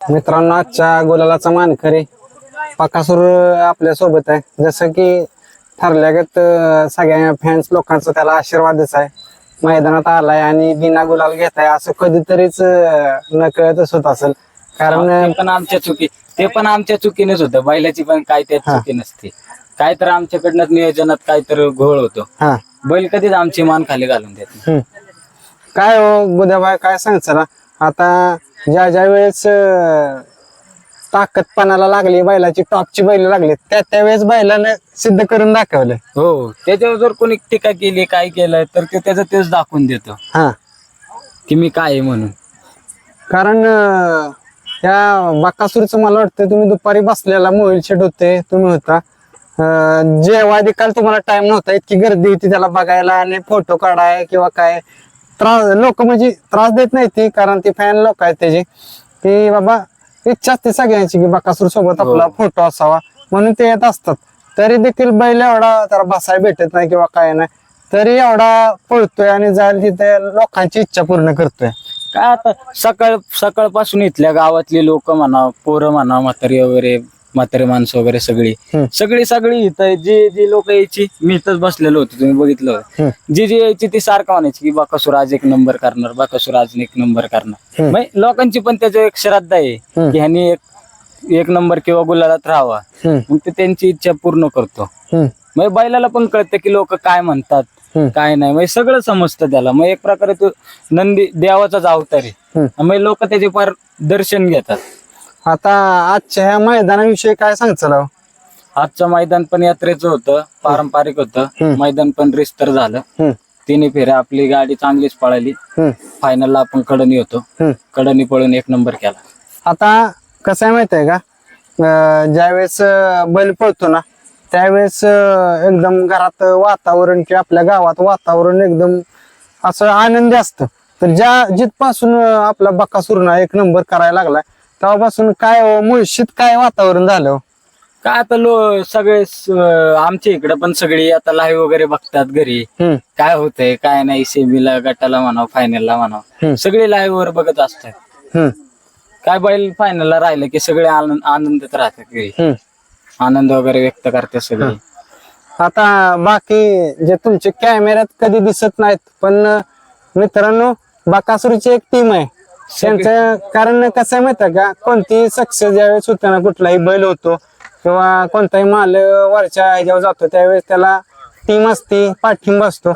मित्रांनो आजच्या गुलालाचा मानकरी पकासूर आपल्यासोबत आहे. जसं की ठरल्यागत सगळ्या फॅन्स लोकांचा त्याला आशीर्वादच आहे. मैदानात आलाय आणि बिना गुलाल घेताय असं कधीतरीच नकळतच होत असेल. कारण पण आमच्या चुकी ते पण आमच्या चुकीनेच होतं. बैलाची पण काय त्यात हा. चुकी नसते. काय तर आमच्याकडनं नियोजनात काय तर घोळ होतो. बैल कधीच आमची मान खाली घालून देत. काय हो गुद्याबाई काय सांगचाल आता ज्या ज्या वेळेस ताकदपणाला लागली बैलाची टॉपची बैल लागली त्या त्यावेळेस बैलानं सिद्ध करून दाखवलं. हो त्याच्यावर जर कोणी टीका केली काय केलं तर ते त्याचं तेच दाखवून देतो. हा. की मी काय आहे म्हणून. कारण अं, या बाकासूरचं मला वाटतं तुम्ही दुपारी बसलेला मोबाईल शेट होते तुम्ही होता. अं, जेव्हा देखील तुम्हाला टाइम नव्हता इतकी गर्दी होती त्याला बघायला आणि फोटो काढाय किंवा काय. त्रास लोक म्हणजे त्रास देत नाही ती कारण ती फॅन लोक आहेत त्याची. की बाबा इच्छा असते सगळ्यांची की बाकासूर सोबत आपला फोटो असावा. म्हणून ते येत असतात. तरी देखील बैल एवढा त्याला बसायला भेटत नाही किंवा काय नाही. तरी एवढा पळतोय आणि जायला तिथे लोकांची इच्छा पूर्ण करतोय. काय आता सकाळ सकाळपासून इथल्या गावातली लोक म्हणा पोरं म्हणा म्हातारी वगैरे म्हातारी माणसं वगैरे सगळी हम्म. सगळी सगळी इथं जी जी लोक यायची मी इथंच बसलेलो होतो तुम्ही बघितलं होतं. जी जी यायची ती सारखं म्हणायची की बाकासूर आज एक नंबर करणार बाकासूर आज एक नंबर करणार हम्म. लोकांची पण त्याच्या एक श्रद्धा आहे. की ह्यांनी एक एक नंबर किंवा गुलालात राहावा हम्म, मग ते त्यांची इच्छा पूर्ण करतो हम्म, मग बैलाला पण कळतं की लोक काय म्हणतात हम्म. काय नाही मग सगळं समजतं त्याला मग एक प्रकारे तो नंदी देवाचाच अवतार आहे हम्म. मग लोक त्याचे फार दर्शन घेतात आता आजच्या ह्या मैदानाविषयी काय सांगचाल हो? आजचं मैदान पण यात्रेचं होतं पारंपरिक होतं. मैदान पण रिस्तर झालं. हम्म, तिन्ही फेऱ्या आपली गाडी चांगलीच पळाली. हम्म, फायनलला आपण कडणी होतो. हम्म. कडणी पळून एक नंबर केला. आता कसं आहे माहीत आहे का? अं, ज्यावेळेस अं, बैल पळतो ना त्यावेळेस अं, एकदम घरात वातावरण किंवा आपल्या गावात वातावरण एकदम असं आनंदी असतं. तर ज्या जिथपासून अं, आपला बकासूरना एक नंबर करायला लागलाय तेव्हापासून काय हो, मुळशीत काय वातावरण झालं हो? काय आता लो सगळे स- आमच्या इकडे पण सगळी आता लाईव्ह वगैरे बघतात घरी. हम्म, काय होतंय काय नाही सेमीला गटाला म्हणावं फायनलला म्हणावं. हम्म. सगळे लाईव्ह वर बघत असतात. हम्म, काय बैल फायनलला राहिलं की सगळे आनंद आनंदात राहतात घरी. हम्म. आनंद वगैरे व्यक्त करतात सगळे. आता बाकी जे तुमचे कॅमेऱ्यात कधी दिसत नाहीत पण मित्रांनो बाकासुरची एक टीम आहे. त्यांचं कारण कसं आहे माहिती का? कोणतीही सक्सेस ज्यावेळेस होतो ना कुठलाही बैल होतो किंवा कोणताही माल वरच्या ह्याच्यावर जातो त्यावेळेस त्याला टीम असते पाठिंबा असतो.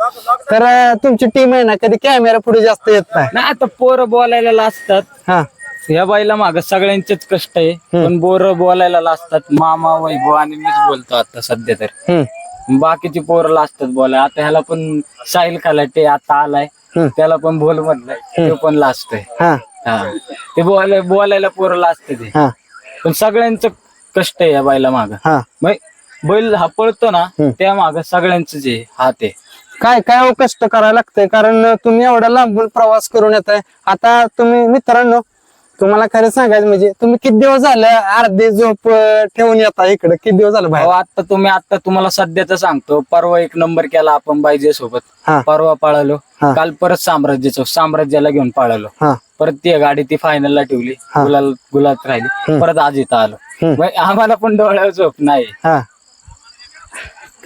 तर तुमची टीम आहे ना कधी कॅमेरा पुढे जास्त येत नाही. नाही आता पोरं बोलायला लाजतात. हा. या बाईला माग सगळ्यांचेच कष्ट आहे. पण बोर बोलायला लाजतात. मामा वैभव आणि मीच बोलतो आता सध्या तर. हम्म. बाकीची पोरं लाजतात बोलाय आता ह्याला पण साहिल खलाटे आता आलाय. त्याला पण बोल म्हटलंय तो पण लाजतोय. हा. हा. ते बोलाय बोलायला पोरं लाजते ते. हा. पण सगळ्यांचं कष्ट आहे या बाईला माग. हा. बैल हा पळतो ना त्या माग सगळ्यांच जे हात आहे. काय काय हो कष्ट करायला लागतंय? कारण तुम्ही एवढा लांबून प्रवास करून येत आहे आता तुम्ही मित्रांनो तुम्हाला खरं सांगायचं म्हणजे तुम्ही किती दिवस झालं अर्धी झोप अं, ठेवून येता इकडे? किती दिवस झालं अहो, बाहेर आता तुम्ही आता तुम्हाला सध्याच सांगतो. परवा एक नंबर केला आपण बायजे सोबत. हा. परवा पळालो. हा. काल परत साम्राज्याचं साम्राज्याला घेऊन पळालो. हा. परत ती गाडी ती फायनलला ठेवली. गुलाल गुलात राहिली. परत आज इथं आलो. हम्म. मग आम्हाला पण डोळ्यावर झोप नाही. हा.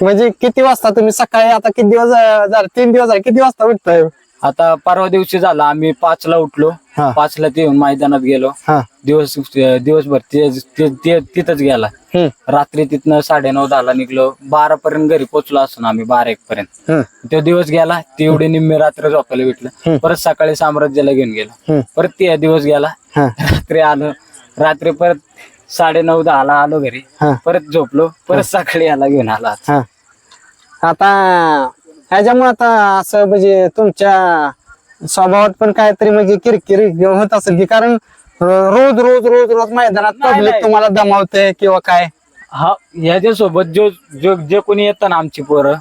म्हणजे किती वाजता तुम्ही सकाळी आता किती दिवस अं, झाले? तीन दिवस झाले. किती वाजता उठताय? आता परवा दिवशी झाला आम्ही पाचला उठलो. हा. पाचला ते येऊन मैदानात गेलो. हा. दिवस दिवसभर ते- ते- ते- तिथंच गेला. हम्म. रात्री तिथनं साडेनऊ दहाला निघलो. बारा पर्यंत घरी पोहोचलो असतो ना आम्ही बारा एक पर्यंत हम्म. तो दिवस गेला तेवढी निम्मे रात्र झोपायला भेटलं. परत सकाळी साम्राज्याला घेऊन गेलो. हम्म. परत ते दिवस गेला. हा. रात्री आलो. रात्री परत साडे नऊ दहाला आलो घरी. हा. परत झोपलो. परत सकाळी याला घेऊन आला. हा. आता ह्याच्यामुळे आता असं म्हणजे तुमच्या स्वभावात पण काहीतरी म्हणजे किरकिर होत असेल की कारण रोज रोज रोज रोज मैदानात नाही, पब्लिक नाही. तुम्हाला दमावते किंवा काय? हा ह्याच्या सोबत जो जो जे कोणी येतं ना आमची पोरं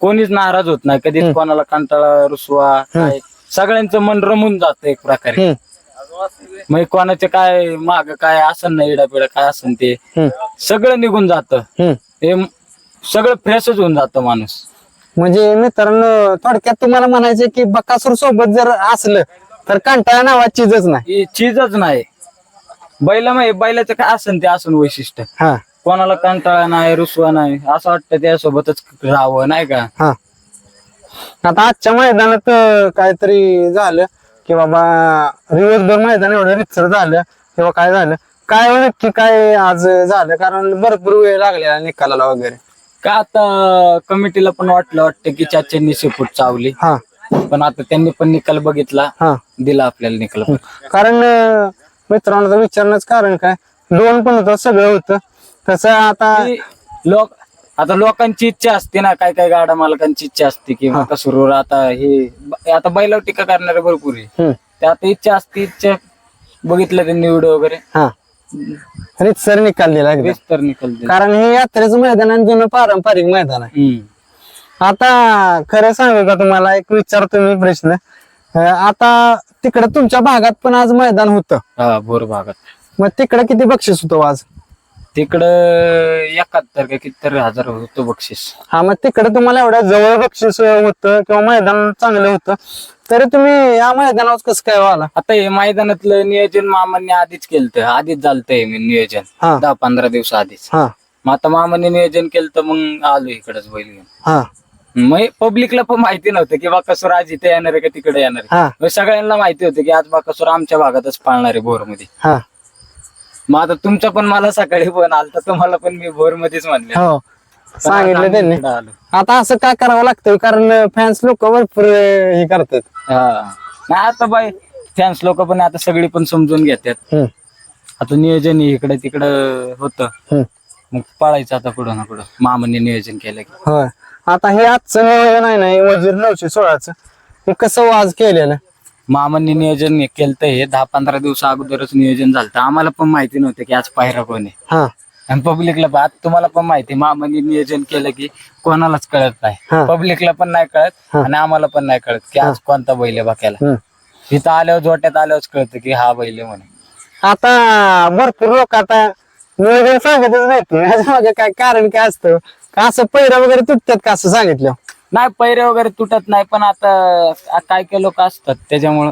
कोणीच नाराज होत नाही. कधीच कोणाला कंटाळा रुसवा काय? सगळ्यांचं मन रमून जातं एक प्रकारे. हम्म, मग कोणाचे काय माग काय असन ना इडापिडा काय असन ते? हम्म, सगळं निघून जातं. हम्म. म- सगळं फ्रेशच होऊन जातं माणूस. म्हणजे मित्रांनो थोडक्यात तुम्हाला म्हणायचं की बकासूर सोबत जर असलं तर कंटाळा नावाची चीजच नाही. ही चीजच नाही. बैला माहिती बैलाचं काय असन ते असून वैशिष्ट्य. हा. कोणाला कंटाळा नाही रुसवा नाही असं वाटतं त्यासोबतच राहावं नाही का? हा. आता आजच्या मैदानात अं, काहीतरी झालं की बाबा दिवसभर मैदान एवढं रितसर झालं किंवा काय झालं काय नक्की काय आज झालं? कारण भरपूर वेळ लागलेला निकालाला वगैरे. का आता कमिटीला पण वाटलं वाटतं की चाच्यांनी शेपूट चावली. हा. पण आता त्यांनी पण निकाल बघितला हा. दिला आपल्याला निकाल. कारण अं, मित्रांनो आता विचारण्याचं कारण काय? दोन पण होतं सगळं होतं. तसं आता की लोक आता लोकांची इच्छा असते ना काय काय गाडा मालकांची इच्छा असते की सुरू आता हे आता बैलावर टीका करणारे भरपूर आहे. हम्म, ते आता इच्छा असते इच्छा बघितलं त्यांनी व्हिडिओ वगैरे. हा. रितसर निकाल दिला एकदम तर निकाल दिला. कारण हे यात्रेचं मैदान आणि जुनं पारंपरिक मैदान आहे. हम्म. आता खरं सांगू का तुम्हाला एक विचारतो मी प्रश्न. अं, आता तिकडे तुमच्या भागात पण आज मैदान होतं. हा भोर भागात. मग तिकडे किती बक्षीस होतं आज? तिकडं एकाहत्तर का किती हजार होतो बक्षीस. हा मग तिकडे तुम्हाला एवढ्या जवळ बक्षीस होतं किंवा मैदान चांगलं होतं. तरी तुम्ही या मैदानावर कसं काय आला आता हे मैदानातलं नियोजन मामांनी आधीच केलं आधीच झालतंय मी नियोजन. हा. दहा पंधरा दिवस आधीच. हा. मग आता मामांनी नियोजन केलं तर मग आलो इकडच बैल घेऊन. हा. मग पब्लिकला पण माहिती नव्हतं की बाकासूर आज इथे येणार आहे का तिकडे येणार आहे. हा. मग सगळ्यांना माहिती होतं की आज बाकासूर आमच्या भागातच पाळणार आहे भोरमध्ये हा. मग आता तुमचं पण मला सकाळी पण आलता तुम्हाला पण मी भोर मध्येच म्हणले. हो. सांगितलं त्यांनी. आता असं काय करावं लागतं कारण फॅन्स लोक भरपूर हे करतात. हा. नाही आता बाई फॅन्स लोक पण आता सगळी पण समजून घेतात. हम्म, आता नियोजन इकडे तिकडं होतं. हम्म. मग पळायचं आता कुठं ना कुठं. मामांनी नियोजन केलं की. होय. आता हे आजचं नियोजन आहे ना हे वजीर नऊशे सोळाचं. हे कसं आज केलेलं? मामांनी नियोजन केलं हे दहा पंधरा दिवस अगोदरच नियोजन झालं आम्हाला पण माहिती नव्हतं की आज पायरा कोण आहे. हा. आणि पब्लिकला पण आता तुम्हाला पण माहिती आहे, मामांनी नियोजन केलं की कोणालाच कळत हा. नाही पब्लिकला पण नाही कळत हा. आणि आम्हाला पण नाही कळत की आज कोणता बैल आहे बाक्याला हम्म. इथं आल्यावर जोट्यात आल्यावरच कळतं की हा बैल आहे म्हणून. आता भरपूर लोक आता नियोजन सांगतच नाहीत. मागे काय कारण काय असतं? का असं पैरा वगैरे तुटतात का असं सांगितलं? नाही पैरे वगैरे तुटत नाही पण आता आ- काय काय लोक असतात त्याच्यामुळं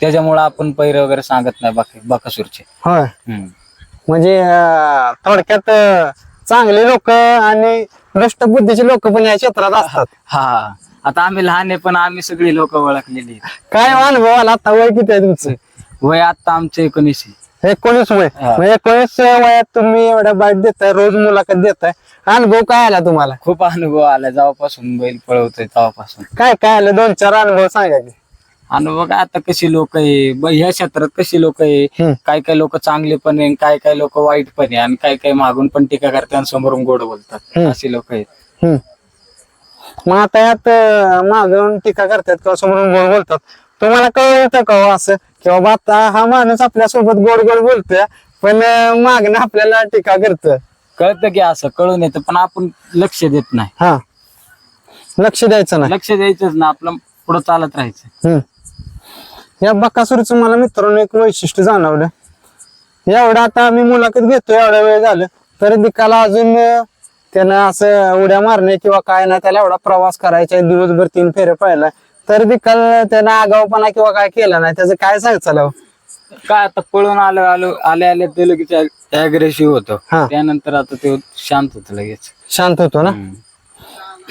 त्याच्यामुळं आपण पैरे वगैरे सांगत नाही बाकी बाकासूरचे. होय. हम्म. म्हणजे थोडक्यात चांगले लोक आणि भ्रष्ट बुद्धीचे लोक पण या क्षेत्रात असतात. हा. आता आम्ही लहान आहे पण आम्ही सगळी लोक ओळखलेली. काय अनुभव आला? आता वय किती आहे तुमचं? वय आता आमचे एकोणीस. एकोणीस वय. हा. म्हणजे एकोणीस वयात तुम्ही एवढ्या बाईट देताय रोज मुलाखत देताय. अनुभव काय आला तुम्हाला? खूप अनुभव आला. जेव्हापासून बैल पळवतोय तेव्हापासून. काय काय आलं? दोन चार अनुभव सांगा की. अनुभव काय आता कशी लोक आहे. ब- ह्या क्षेत्रात कशी लोक आहे. काय काय लोक चांगले पण आहे काय काय लोक वाईट पण आहे. आणि काय काय मागून पण टीका करतात आणि समोरून गोड बोलतात. हम्म. अशी लोक आहेत. हम्म. मग आता यात मागून टीका करतात किंवा समोरून गोड बोलतात. तुम्हाला कळलं येतं का हो असं? की बाबा आता हा माणूस आपल्यासोबत गोड गोड बोलतोय पण मागणं आपल्याला टीका करत. कळतं की असं कळून येतं पण आपण लक्ष देत नाही. हा. लक्ष द्यायचं नाही. लक्ष द्यायचंच ना आपलं पुढे चालत राहायचं. हम्म. या बकासूरचं मला मित्रांनो एक वैशिष्ट्य जाणवलं. एवढं आता आम्ही मुलाखत घेतो एवढा वेळ झालं तरी दिकाला अजून त्यानं असं उड्या मारणे किंवा काय नाही त्याला एवढा प्रवास करायचा दिवसभर तीन फेरे पाहिला. तरी दिकाल त्यानं आगावपणा किंवा काय केला नाही त्याचं काय सांगायचं काय आता पळून आलं आलो आले आले ते लगेच अग्रेसिव्ह होतो. हा. त्यानंतर आता ते शांत होत लगेच. शांत होतो ना.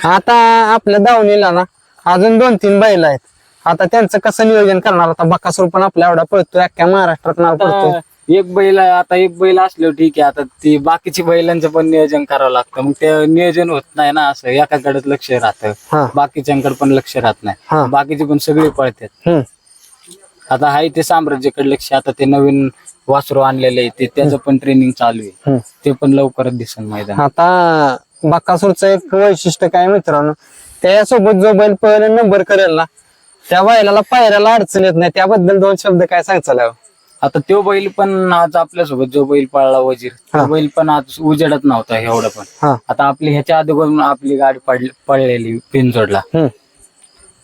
आता आपल्या दावणीला ना अजून दोन तीन बैल आहेत. आता त्यांचं कसं नियोजन करणार? आता बकासूर पण आपल्या एवढा पळतोय अख्ख्या महाराष्ट्रात नाव पडतोय आता एक बैल आता एक बैल असल्यावर ठीक आहे. आता ती बाकीची बैलांचं पण नियोजन करावं लागतं. मग ते नियोजन होत नाही ना असं एकाकडेच लक्ष राहतं. हा. बाकीच्यांकडे पण लक्ष राहत हा. नाही बाकीचे पण सगळे पळतात. हम्म. आता हाय ते साम्राज्याकडे लक्ष. आता ते नवीन वासरू आणलेले आहे ते त्याचं पण ट्रेनिंग चालू आहे. ते पण लवकरच दिसन मैदान आता बकासूरचं एक वैशिष्ट्य काय मित्रांनो? त्यासोबत जो बैल पहिले नंबर करेल ना? त्या बैलाला पायऱ्याला अडचण येत नाही. त्याबद्दल दोन शब्द काय सांगचाल आता तो बैल पण आज आपल्यासोबत जो बैल पळला वजीर. तो बैल पण आज उजेडत नव्हता एवढं पण. हा. आता आपली ह्याच्या अगोदर आपली गाडी पडली पडलेली पिंजोडला. हम्म.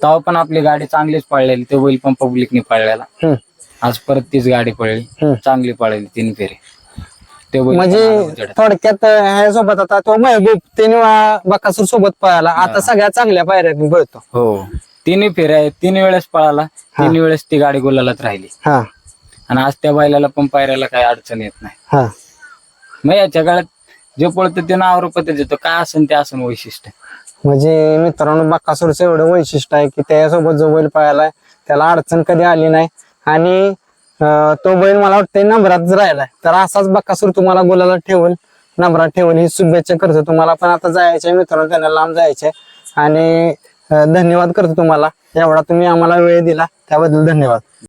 तेव्हा पण आपली गाडी चांगलीच पळलेली तो बैल पण पब्लिकने पळलेला. हम्म. आज परत तीच गाडी पळली हम्म. चांगली पळली तीन फेरे. ते बैल पण म्हणजे उजेडात. थोडक्यात ह्यासोबत आता तो महबूब तीन वेळा बकासूर सोबत पळाला. आता सगळ्या चांगल्या पायऱ्यातून पळतो. हो. तिन्ही फेऱ्या तीन वेळेस पळाला तीन वेळेस ती गाडी गुलालात राहिली. हा. आणि आज त्या बैलाला पण पायऱ्याला काही अडचण येत नाही. हा. मग याच्या काळात जे पळतं ते नाव पद्धत देतो काय असेल ते असेल वैशिष्ट्य? म्हणजे मित्रांनो बक्कासूरचं एवढं वैशिष्ट्य आहे की त्याच्यासोबत जो बैल पळालाय त्याला अडचण कधी आली नाही. आणि अं, तो बैल मला वाटतं नंबरात राहिलाय. तर असाच बक्कासूर तुम्हाला बोलायला ठेवल नंबरात ठेवल ही शुभेच्छा करतो. तुम्हाला पण आता जायचंय मित्रांनो त्यांना लांब जायचंय. आणि धन्यवाद करतो तुम्हाला. एवढा तुम्ही आम्हाला वेळ दिला त्याबद्दल धन्यवाद.